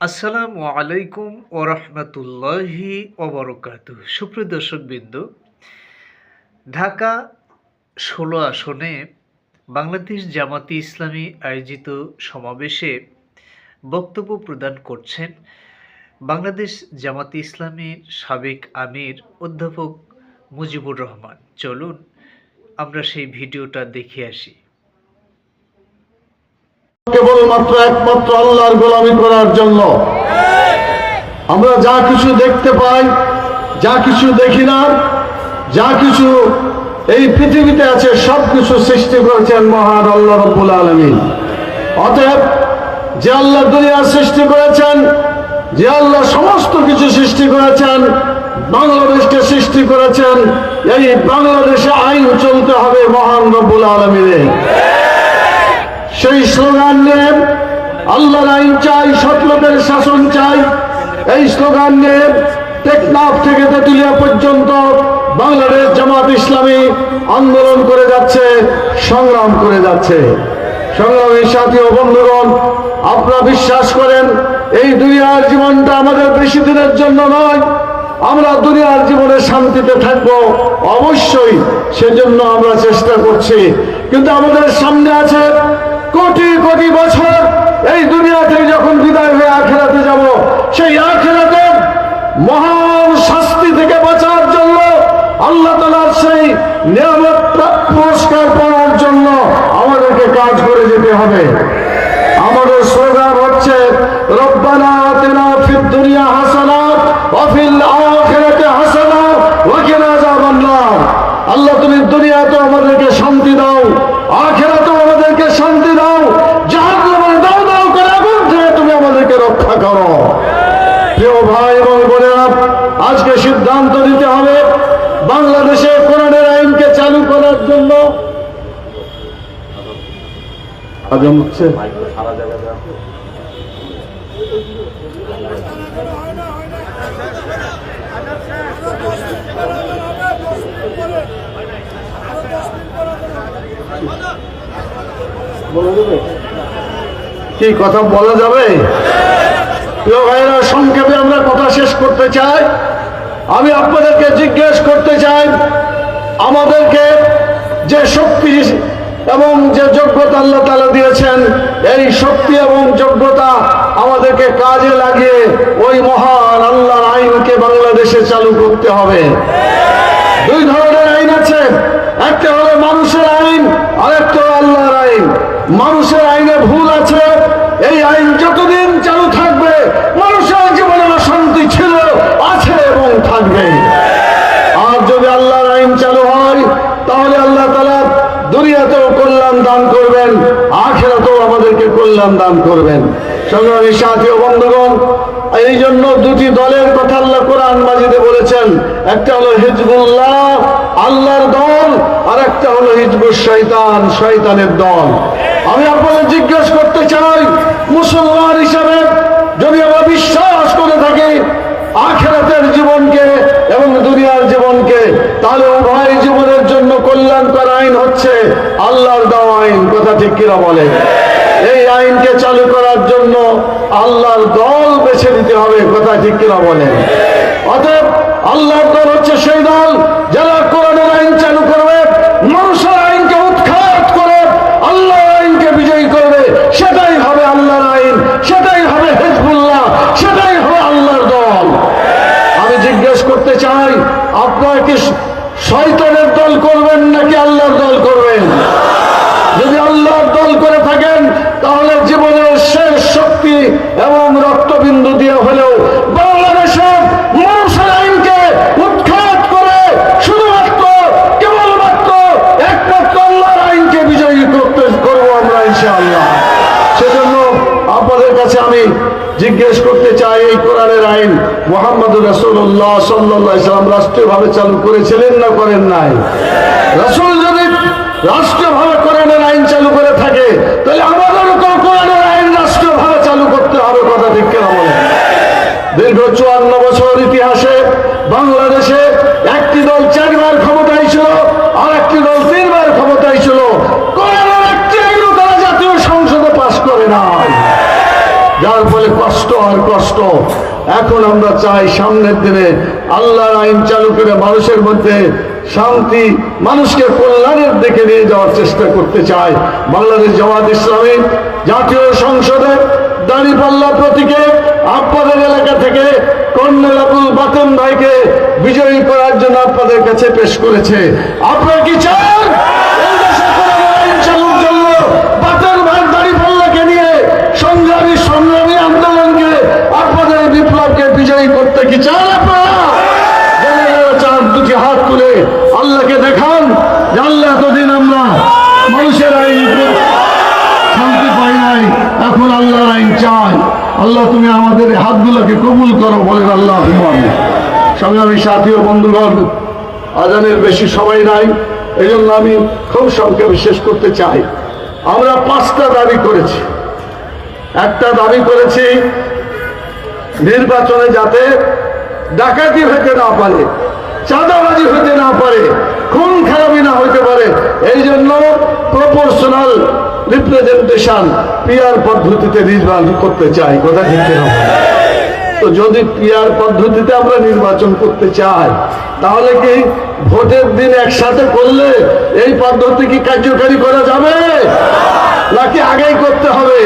আসসালামু আলাইকুম ও রহমতুল্লাহি ওবরকাত সুপ্রিয় দর্শকবৃন্দ, ঢাকা ষোলো আসনে বাংলাদেশ জামাতি ইসলামী আয়োজিত সমাবেশে বক্তব্য প্রদান করছেন বাংলাদেশ জামাতি ইসলামীর সাবেক আমির অধ্যাপক মুজিবুর রহমান। চলুন আমরা সেই ভিডিওটা দেখে আসি। কেবলমাত্র একমাত্র আল্লাহর গোলামি করার জন্য। আমরা যা কিছু দেখতে পাই, যা কিছু দেখি না, যা কিছু এই পৃথিবীতে আছে, সব কিছু সৃষ্টি করেছেন মহান আল্লাহ রব্বুল আলমী অতএব যে আল্লাহ দুনিয়া সৃষ্টি করেছেন, যে আল্লাহ সমস্ত কিছু সৃষ্টি করেছেন, বাংলাদেশকে সৃষ্টি করেছেন, এই বাংলাদেশে আইন চলতে হবে মহান রব্বুল আলমীর সেই স্লোগান নিয়ে আল্লাহর আইন চাই, সৎলোকের শাসন চাই। এই স্লোগান নিয়ে টেকনাফ থেকে তেতুলিয়া পর্যন্ত বাংলাদেশ জামাত ইসলামী আন্দোলন করে যাচ্ছে, সংগ্রাম করে যাচ্ছে। সংগ্রামের সাথী ও বন্ধুগণ, আপনারা বিশ্বাস করেন, এই দুনিয়ার জীবনটা আমাদের বেশি দিনের জন্য নয়, আমরা দুনিয়ার জীবনে শান্তিতে থাকব, অবশ্যই সেজন্য আমরা চেষ্টা করছি। কিন্তু আমাদের সামনে আছে কোটি কোটি বছর এই দুনিয়া থেকে যখন বিদায় হয়ে আখেরাতে যাব, সেই আখেরাতে মহান শাস্তি থেকে বাঁচার জন্য আল্লাহ তালার সেই নিয়ামত পুরস্কার পাওয়ার জন্য আমাদেরকে কাজ করে যেতে হবে। আমাদের স্লোগান হচ্ছে, রব্বানা আতিনা ফিদ দুনিয়া হাসানা ওয়া ফিল আখিরাতি হাসানা ওয়া কিনা আযাবান নার আল্লাহ তুমি দুনিয়াতে আমাদেরকে শান্তি দাও আখিরাতেও আমাদেরকে শান্তি দাও জাহান্নামে দাও দাও করে আগুন থেকে তুমি আমাদেরকে রক্ষা করো প্রিয় ভাই এবং বোনেরা আজকে সিদ্ধান্ত নিতে হবে বাংলাদেশে কোরআনের আইনকে চালু করার জন্য আজম হচ্ছে? কি কথা বলা যাবে? সংক্ষেপে আমরা কথা শেষ করতে চাই। আমি আপনাদেরকে জিজ্ঞেস করতে চাই, আমাদেরকে যে শক্তি এবং যে যোগ্যতা আল্লাহ তালা দিয়েছেন, এই শক্তি এবং যোগ্যতা আমাদেরকে কাজে লাগিয়ে ওই মহান আল্লাহর আইনকে বাংলাদেশে চালু করতে হবে। দুই ধরনের আইন আছে। একটা হলো মানুষের আইন আর হলো আল্লাহর আইন। মানুষের আইনে ভুল আছে। এই আইন যতদিন চালু থাকবে মানুষের জীবনে অশান্তি ছিল আছে এবং থাকবে আর যদি আল্লাহর আইন চালু হয় তাহলে আল্লাহ তালা দুনিয়াতেও কল্যাণ দান করবেন আখেরাতেও আমাদেরকে কল্যাণ দান করবেন। সাথী বন্ধুগণ, এই জন্য দুটি দলের কথা আল্লাহ কোরআন মাজিদে বলেছেন। একটা হলো হিজবুল্লাহ, আল্লাহর দল, আর একটা হলো হিজবুর শৈতান শয়তানের দল। আমি আপনাদের জিজ্ঞেস করতে চাই, মুসলমান হিসাবে যদি আমরা বিশ্বাস করে থাকি আখেরাতের জীবনকে এবং দুনিয়ার জীবনকে, তাহলে উভয় জীবনের জন্য কল্যাণকর আইন হচ্ছে আল্লাহর দেওয়া আইন। কথা ঠিক কিনা বলে আইনকে চালু করার জন্য আল্লাহর দল বেছে দিতে হবে, কথা ঠিক কিনা বলেন? অতএব আল্লাহর দল হচ্ছে সেই দল যারা কোরআনের আইন চালু করবে মানুষের আইনকে উৎখাত করে আল্লাহর আইনকে বিজয়ী করবে সেটাই হবে আল্লাহর আইন সেটাই হবে হেজবুল্লাহ সেটাই হবে আল্লাহর দল আমি জিজ্ঞেস করতে চাই আপনারা কি শয়তানের দল করবেন নাকি আল্লাহর দল করবেন যদি আল্লাহর দল করে থাকেন তাহলে জীবনের শেষ শক্তি এবং রক্তবিন্দু দিয়ে হলেও বাংলাদেশের মানুষের আইনকে উৎখাত করে শুধুমাত্র কেবলমাত্র একমাত্র আল্লাহর আইনকে বিজয়ী করতে করব আমরা ইনশাআল্লাহ সেজন্য আপনাদের কাছে আমি জিজ্ঞেস করতে চাই এই কোরআনের আইন মোহাম্মদ রসুল্লাহ সাল্লাহ ইসলাম রাষ্ট্রীয়ভাবে চালু করেছিলেন না করেন নাই? রসুল যদি রাষ্ট্রীয়ভাবে কোরআনের আইন চালু করে থাকে, তাহলে আমাদেরও কোরআনের আইন রাষ্ট্রীয়ভাবে চালু করতে হবে কথা ঠিক কেনা বলে দীর্ঘ চুয়ান্ন বছর ইতিহাসে বাংলাদেশে একটি দল চারবার ক্ষমতায় ছিল, আর একটি দল তিনবার ক্ষমতায় ছিল। কোরআনের একটি আইনও তারা জাতীয় সংসদে পাশ করে নাই। যার ফলে কষ্ট আর কষ্ট। এখন আমরা চাই সামনের দিনে আল্লাহর আইন চালু করে মানুষের মধ্যে শান্তি, মানুষকে কল্যাণের দিকে নিয়ে যাওয়ার চেষ্টা করতে চাই। বাংলাদেশ জামাত ইসলামী জাতীয় সংসদে দাঁড়িপাল্লা প্রতীকে আপনাদের এলাকা থেকে কর্নেল আবুল বাতন ভাইকে বিজয়ী করার জন্য আপনাদের কাছে পেশ করেছে। আপনারা কি চান এই দেশে কোরআনের আইন চালুর জন্য বাতন ভাই দাঁড়িপাল্লাকে নিয়ে সংগ্রামী সংগ্রামী আন্দোলনকে আপনাদের এই বিপ্লবকে বিজয়ী করতে কি চান আপনারা জেনে যারা চান দুটি হাত তুলে আল্লাহকে দেখান যে আল্লাহ এতদিন আমরা মানুষের আইন শান্তি পাই নাই এখন আল্লাহর আইন চাই আল্লাহ, তুমি আমাদের হাতগুলোকে কবুল করো বলেন আল্লাহ। সংগ্রামী সাথী ও বন্ধুগণ, আজানের বেশি সময় নাই। এই জন্য আমি খুব সংক্ষেপে শেষ করতে চাই। আমরা পাঁচটা দাবি করেছি। একটা দাবি করেছি, নির্বাচনে যাতে ডাকাতি হতে না পারে, চাঁদাবাজি হতে না পারে, খুন খারাপি না হতে পারে এই জন্য প্রপোর্শনাল রিপ্রেজেন্টেশন পিয়ার পদ্ধতিতে নির্বাচন করতে চাই, কথা তো যদি পিয়ার পদ্ধতিতে আমরা নির্বাচন করতে চাই, তাহলে কি ভোটের দিন একসাথে করলে এই পদ্ধতি কি কার্যকারী করা যাবে? নাকি আগেই করতে হবে?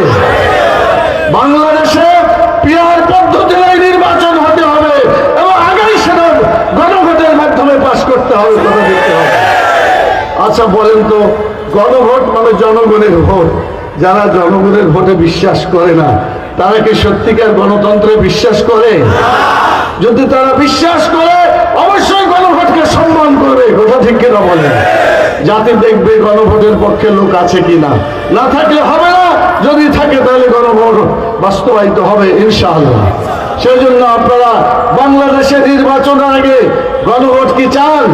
বাংলাদেশে পিয়ার পদ্ধতিতে নির্বাচন হতে হবে এবং আগেই সেটা গণভোটের মাধ্যমে পাশ করতে হবে, কথা আচ্ছা বলেন তো, গণভোট মানে জনগণের ভোট। যারা জনগণের ভোটে বিশ্বাস করে না, তারা কি সত্যিকার গণতন্ত্রে বিশ্বাস করে? যদি তারা বিশ্বাস করে, অবশ্যই গণভোটকে সম্মান করবে। কথা ঠিক কিনা বলে জাতি দেখবে গণভোটের পক্ষে লোক আছে কিনা। না থাকলে হবে না, যদি থাকে তাহলে গণভোট বাস্তবায়িত হবে, ইনশাআল্লাহ। সেই জন্য আপনারা বাংলাদেশে নির্বাচনের আগে গণভোট কি চান?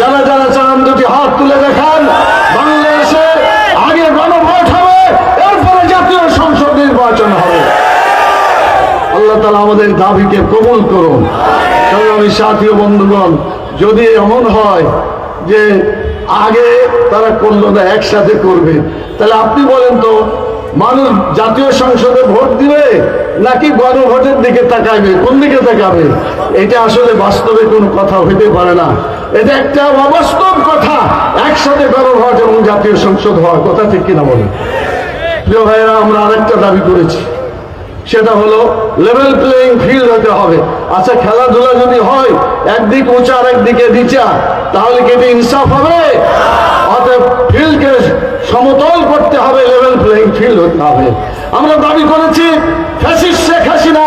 যারা যারা চান দুটি হাত তুলে দেখান, বাংলাদেশে আগে গণভোট হবে, এরপরে জাতীয় সংসদ নির্বাচন হবে। আল্লাহ তালা আমাদের দাবিকে কবুল করুন। সংগ্রামী সাথী ও বন্ধুগণ, যদি এমন হয় যে আগে তারা করল না একসাথে করবে, তাহলে আপনি বলেন তো, মানুষ জাতীয় সংসদে ভোট দিবে? নাকি গণভোটের দিকে তাকাবে? কোন দিকে তাকাবে? এটা আসলে বাস্তবে কোনো কথা হইতে পারে না। এটা একটা অবাস্তব কথা। একসাথে গণভোট এবং জাতীয় সংসদ হওয়ার কথা ঠিক কিনা বলেন? প্রিয় ভাইয়েরা, আমরা আরেকটা দাবি করেছি। সেটা হলো লেভেল প্লেইং ফিল্ড হতে হবে। আচ্ছা খেলাধুলা যদি হয়, একদিক উঁচা আর একদিকে নিচা, তাহলে কি ইনসাফ হবে? অতএব ফিল্ডকে সমতল করতে হবে লেভেল প্লেইং ফিল্ড হতে হবে। আমরা দাবি করেছি ফ্যাসিস্ট শেখ হাসিনা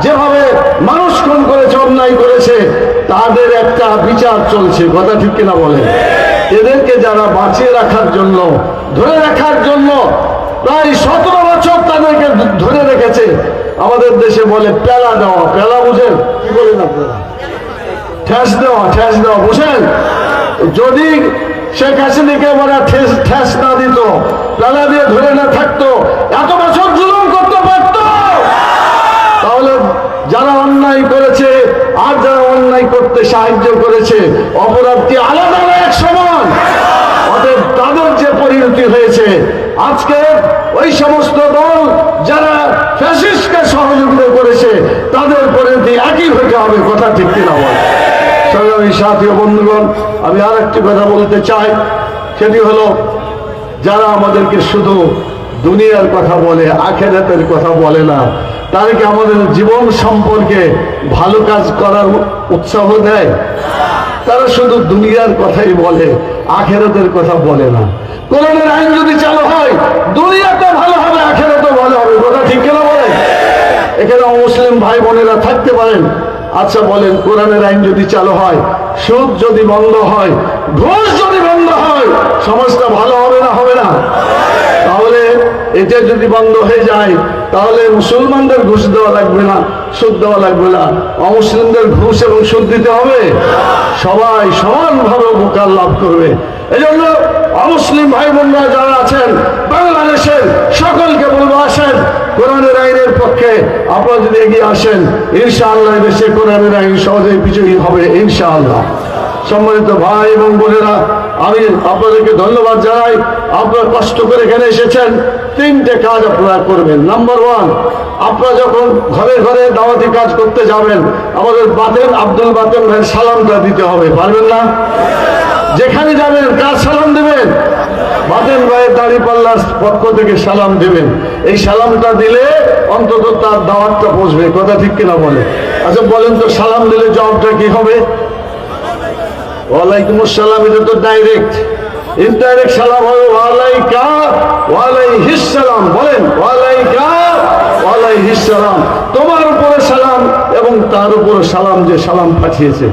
যেভাবে মানুষ খুন করেছে অন্যায় করেছে তাদের একটা বিচার চলছে কথা ঠিক কিনা বলে? এদেরকে যারা বাঁচিয়ে রাখার জন্য, ধরে রাখার জন্য প্রায় সতেরো বছর তাদেরকে ধরে রেখেছে। আমাদের দেশে বলে পেলা দেওয়া। পেলা বুঝেন? কি বলেন আপনারা? ঠেস দেওয়া ঠেস দেওয়া। বুঝেন? যদি শেখ হাসিনাকে বলে ঠেস ঠেস না দিত, পেলা দিয়ে ধরে না থাকতো, এত বছর জুলুম করতে পারতো? তাহলে যারা অন্যায় করেছে আর যারা অন্যায় করতে সাহায্য করেছে, অপরাধটি আলাদা এক সমান। অতএব তাদের যে পরিণতি হয়েছে, আজকে ওই সমস্ত দল যারা ফ্যাসিস্টকে সহযোগিতা করেছে, তাদের পরিণতি একই হতে হবে, কথা ঠিক কিনা বল। সাথী বন্ধুগণ, আমি আর একটি কথা বলতে চাই। সেটি হলো, যারা আমাদেরকে শুধু দুনিয়ার কথা বলে, আখেরাতের কথা বলে না তাদেরকে আমাদের জীবন সম্পর্কে ভালো কাজ করার উৎসাহ দেয়। তারা শুধু দুনিয়ার কথাই বলে, আখেরাতের কথা বলে না। কোরআনের আইন যদি চালু হয়, দুনিয়াতে ভালো হবে আখেরাতে ভালো হবে। কথা ঠিক কেন বলে এখানে মুসলিম ভাই বোনেরা থাকতে পারেন। আচ্ছা বলেন, কোরআনের আইন যদি চালু হয়, সুদ যদি বন্ধ হয় ঘুষ যদি বন্ধ হয় সমাজটা ভালো হবে না হবে না? তাহলে এটা যদি বন্ধ হয়ে যায়, তাহলে মুসলমানদের ঘুষ দেওয়া লাগবে না, সুদ দেওয়া লাগবে না। অমুসলিমদের ঘুষ এবং সুদ দিতে হবে। সবাই সমানভাবে উপকার লাভ করবে। এই জন্য অমুসলিম ভাই বোনরা যারা আছেন, বাংলাদেশের সকলকে বলব আসেন, কোরআনের আইনের পক্ষে আপনারা যদি এগিয়ে আসেন, ইনশাআল্লাহ দেশে কোরআনের আইন সহজেই বিজয়ী হবে, ইনশাআল্লাহ। সম্মানিত ভাই এবং বোনেরা, আমি আপনাদেরকে ধন্যবাদ জানাই। আপনারা কষ্ট করে এখানে এসেছেন। তিনটে কাজ আপনারা করবেন। নাম্বার ওয়ান আপনারা যখন ঘরে ঘরে দাওয়াতি কাজ করতে যাবেন, আমাদের বাতেন আব্দুল বাতেন ভাইয়ের সালামটা দিতে হবে। পারবেন না? যেখানে যাবেন, কার সালাম দেবেন? বাদেন ভাইয়ের দাড়ি পাল্লার পক্ষ থেকে সালাম দেবেন। এই সালামটা দিলে অন্তত তার দাওয়াতটা পৌঁছবে। কথা ঠিক কিনা বলে? আচ্ছা বলেন তো, সালাম দিলে জবটা কি হবে? ওয়ালাইকুম আসসালাম, এটা তো ডাইরেক্ট ইনডাইরেক্ট সালাম হবে, ওয়ালাইকা, ওয়ালাইহিস সালাম। বলেন, ওয়ালাইকা, ওয়ালাইহিস সালাম। তোমার উপরে সালাম এবং তার উপরে সালাম যে সালাম পাঠিয়েছে।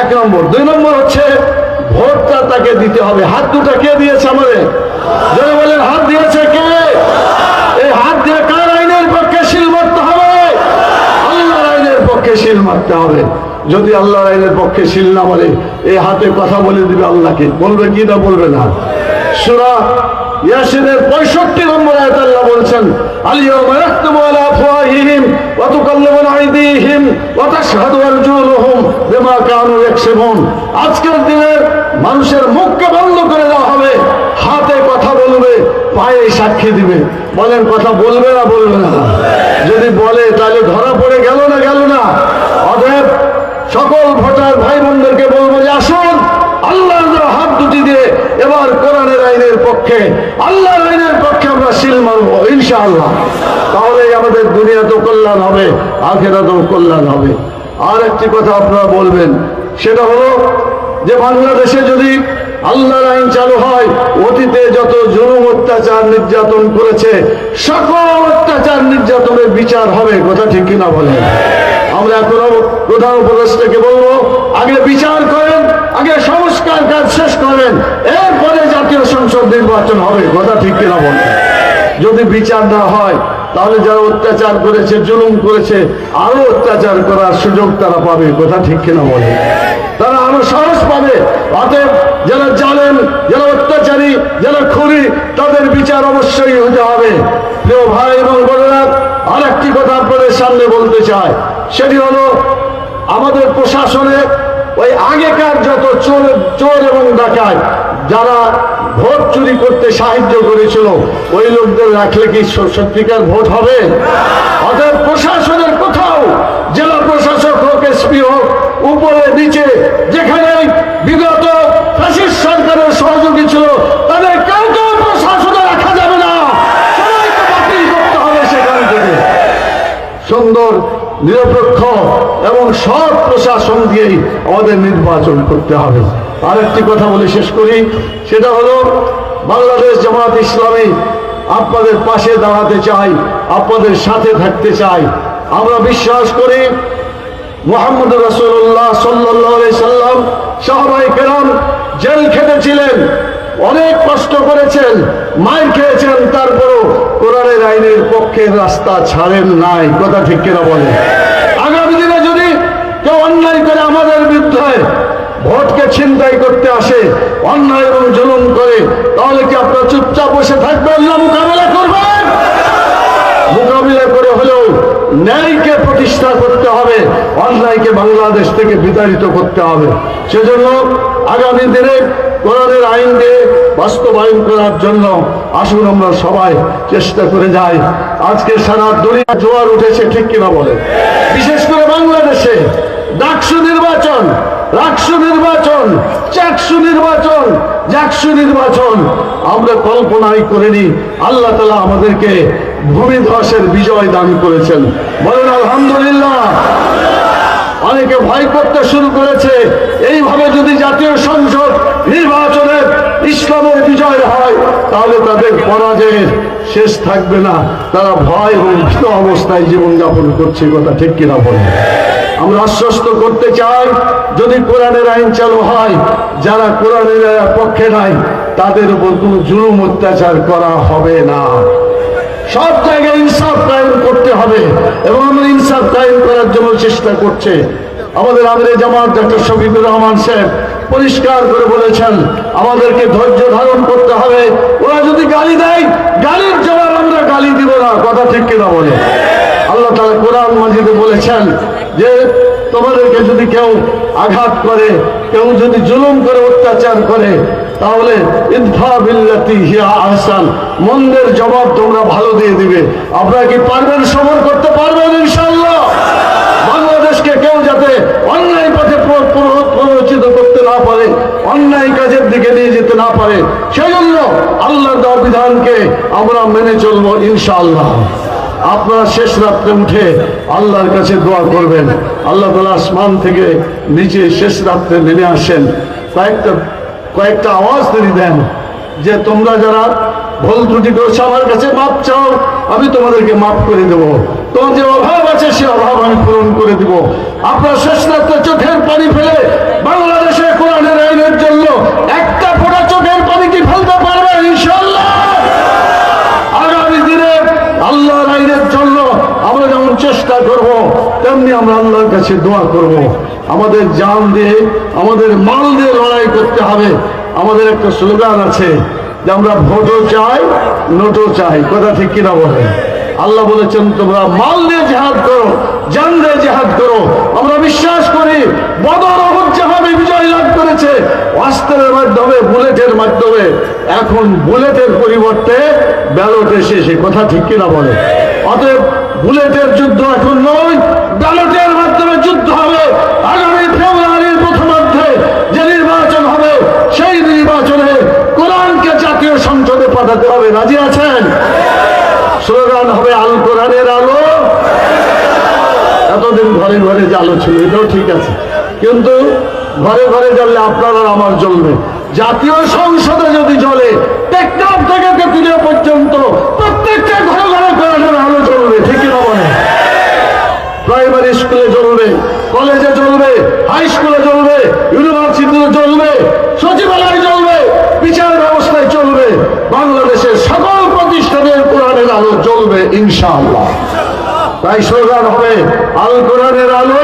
এক নম্বর। দুই নম্বর হচ্ছে, ভোটটা তাকে দিতে হবে। হাত দুটা কে দিয়েছে আমাদের যারা বলেন, হাত দিয়েছে কে? এই হাত দিয়ে কার আইনের পক্ষে শিল মারতে হবে? আল্লাহর আইনের পক্ষে শিল মারতে হবে। যদি আল্লাহর আইনের পক্ষে শিল না মারে এই হাতে কথা বলে দিবে আল্লাহকে। বলবে, কি না বলবে না? সুরা ইয়াসিনের পঁয়ষট্টি নম্বর আয়াত আল্লাহ বলছেন আলিয়াউমা ইয়াখতুমু আলা আফওয়াহিহিম ওয়া তুকাল্লিমুনা আইদিহিম ওয়া তাশহাদু আরজুলুহুম বিমা কানু ইয়াকসিবুন। আজকের দিনে মানুষের মুখকে বন্ধ করে দেওয়া হবে, হাতে কথা বলবে, পায়ে সাক্ষী দিবে। বলেন, কথা বলবে না বলবে না? যদি বলে, তাহলে ধরা পড়ে গেল না গেল না? অতএব সকল ভোটার ভাই বোনদেরকে বলব যে আসুন, আল্লাহর দেওয়া হাত দুটি দিয়ে এবার কোরআনের আইনের পক্ষে, আল্লাহর আইনের পক্ষে আমরা শিল মারবো, ইনশাআল্লাহ। তাহলেই আমাদের দুনিয়াতেও কল্যাণ হবে, আখেরাতেও কল্যাণ হবে। আর একটি কথা আপনারা বলবেন, সেটা হলো যে বাংলাদেশে যদি আল্লাহর আইন চালু হয়, অতীতে যত জুলুম, অত্যাচার, নির্যাতন করেছে, সকল অত্যাচার, নির্যাতনের বিচার হবে, কথা ঠিক কিনা বলেন? আমরা এখনও প্রধান উপদেষ্টাকে বলব, আগে বিচার করেন, আগে সংস্কার কাজ শেষ করেন, এরপরে জাতীয় সংসদ নির্বাচন হবে, কথা ঠিক কিনা বলেন। যদি বিচার না হয়, তাহলে যারা অত্যাচার করেছে, জুলুম করেছে, আরও অত্যাচার করার সুযোগ তারা পাবে, কথা ঠিক কিনা বলে তারা আরও সাহস পাবে, অতএব যারা জানেন যারা অত্যাচারী, যারা খুরি তাদের বিচার অবশ্যই হতে হবে। প্রিয় ভাই এবং বোনেরা আর একটি কথা আপনাদের সামনে বলতে চাই। সেটি হলো আমাদের প্রশাসনে ওই আগেকার যত চোর চোর এবং ডাকাত, যারা ভোট চুরি করতে সাহায্য করেছিল, ওই লোকদের রাখলে কি সত্যিকার ভোট হবে? অতএব প্রশাসনের কোথাও জেলা প্রশাসক হোক এসপি হোক, উপরে, নিচে, যেখানে বিগত ফ্যাসিস্ট সরকারের সহযোগী ছিল, তাদের কাউকে প্রশাসনে রাখা যাবে না। সবাইকে বাতিল করতে হবে সেখান থেকে। সুন্দর নিরপেক্ষ এবং সৎ প্রশাসন দিয়েই আমাদের নির্বাচন করতে হবে। আরেকটি কথা বলে শেষ করি, সেটা হলো বাংলাদেশ জামাত ইসলামী আপনাদের পাশে দাঁড়াতে চাই, আপনাদের সাথে থাকতে চাই। আমরা বিশ্বাস করি মোহাম্মদ রসুল্লাহ সাল্লাহ সাল্লাম সাহবাই কেরাম জেল খেটেছিলেন। অনেক কষ্ট করেছেন, মার খেয়েছেন, তারপরও কোরআনের আইনের পক্ষের রাস্তা ছাড়েন নাই, কথা ঠিক কিনা বলে আগামী দিনে যদি কেউ অন্যায় করে আমাদের বিরুদ্ধে ভোটকে ছিনতাই করতে আসে, অন্যায় এবং জুলুম করে, তাহলে কি আপনারা চুপচাপ বসে থাকবেন না মোকাবেলা করবেন? মোকাবিলা করে হলেও ন্যায়কে প্রতিষ্ঠা করতে হবে, অন্যায়কে বাংলাদেশ থেকে বিতাড়িত করতে হবে। সেজন্য আগামী দিনে কোরআনের আইনকে বাস্তবায়ন করার জন্য আসুন আমরা সবাই চেষ্টা করে যাই। আজকে সারা দুনিয়া জোয়ার উঠেছে, ঠিক কিনা বলে? বিশেষ করে বাংলাদেশে ডাকসু নির্বাচন, রাকসু নির্বাচন, চাকসু নির্বাচন, জাকসু নির্বাচন আমরা কল্পনাই করিনি। আল্লাহ তালা আমাদেরকে ভূমিধসের বিজয় দান করেছেন। বলেন, আলহামদুলিল্লাহ। অনেকে ভয় করতে শুরু করেছে। এইভাবে যদি জাতীয় সংসদ নির্বাচনে ইসলামের বিজয় হয়, তাহলে তাদের পরাজয়ের শেষ থাকবে না। তারা ভয় ভীত অবস্থায় জীবনযাপন করছে কথা ঠিক কিনা বলে আমরা আশ্বস্ত করতে চাই, যদি কোরআনের আইন চালু হয়, যারা কোরআনের পক্ষে নাই, তাদের উপর কোনো জুলুম অত্যাচার করা হবে না। সব জায়গায় ইনসাফ কায়েম করতে হবে এবং আমরা ইনসাফ কায়েম করার জন্য চেষ্টা করছে। আমাদের আমাদের জামাত ডক্টর শফিকুর রহমান সাহেব পরিষ্কার করে বলেছেন, আমাদেরকে ধৈর্য ধারণ করতে হবে। ওরা যদি গালি দেয়, গালির জবাব আমরা গালি দিব না। কথা ঠিক কিনা বলে? আল্লাহ তালা কোরআন মাজিদে বলেছেন যে, তোমাদেরকে যদি কেউ আঘাত করে, কেউ যদি জুলুম করে, অত্যাচার করে তাহলে আহসান। মন্দের জবাব তোমরা ভালো দিয়ে দিবে। আপনারা কি পারবেন সবর করতে? পারবেন ইনশাআল্লাহ। বাংলাদেশকে কেউ যাতে অন্যায় পথে প্র- প্র- প্ররোচিত করতে না পারে, অন্যায় কাজের দিকে নিয়ে যেতে না পারে সেই জন্য আল্লাহর দেওয়া বিধানকে আমরা মেনে চলবো ইনশাআল্লাহ। আপনারা শেষ রাত্রে উঠে আল্লাহর কাছে দোয়া করবেন। আল্লাহ তালা আসমান থেকে নিচে শেষ রাত্রে নেমে আসেন। তাই কয়েকটা কয়েকটা আওয়াজ তিনি দেন যে তোমরা যারা ভুল ত্রুটি করেছ, আমার কাছে মাপ চাও, আমি তোমাদেরকে মাফ করে দেবো। তোমার যে অভাব আছে, সে অভাব আমি পূরণ করে দিব। আপনার শেষ রাত্রে চোখের পানি ফেলে বাংলাদেশে কোরআনের আইনের জন্য একটা ফোটা চোখের পানি কি ফেলতে পারবে আগামী দিনে আল্লাহর আইনের জন্য আমরা যেমন চেষ্টা করব, তেমনি আমরা আল্লাহর কাছে দোয়া করব। আমাদের জান দিয়ে, আমাদের মাল দিয়ে লড়াই করতে হবে। আমাদের একটা স্লোগান আছে যে আমরা ভোটও চাই, নোটও চাই। কথা ঠিক কিনা বলে? আল্লাহ বলেছেন, তোমরা মাল দিয়ে জেহাদ করো, জান দিয়ে জেহাদ করো। আমরা বিশ্বাস করি, বদর যেভাবে বিজয় লাভ করেছে, অস্ত্রের মাধ্যমে, বুলেটের মাধ্যমে, এখন বুলেটের পরিবর্তে ব্যালট এসেছে কথা ঠিক কিনা বলে? অতএব বুলেটের যুদ্ধ এখন নয়, ব্যালটের মাধ্যমে যুদ্ধ হবে। আগামী ফেব্রুয়ারির প্রথমার্ধে যে নির্বাচন হবে, সেই নির্বাচনে কোরআনকে জাতীয় সংসদে পাঠাতে হবে রাজি আছেন? স্লোগান হবে, আল কোরআনের আলো। এতদিন ঘরে ঘরে যে আলো ছিল, এটাও ঠিক আছে। কিন্তু ঘরে ঘরে জ্বললে আপনার আমার জ্বলবে। জাতীয় সংসদে যদি জ্বলে, টেকনাফ থেকে তেতুলিয়া পর্যন্ত প্রত্যেকটা ঘরে ঘরে কোরআনের আলো জ্বলবে। ঠিক না বলে প্রাইমারি স্কুলে জ্বলবে কলেজে জ্বলবে হাই স্কুলে জ্বলবে ইউনিভার্সিটিতে জ্বলবে সচিবালয়ে জ্বলবে বিচার ব্যবস্থায় চলবে বাংলাদেশের সকল প্রতিষ্ঠানের কোরআনের আলো চলবে ইনশাআল্লাহ। তাই স্লোগান হবে, আল কোরআনের আলো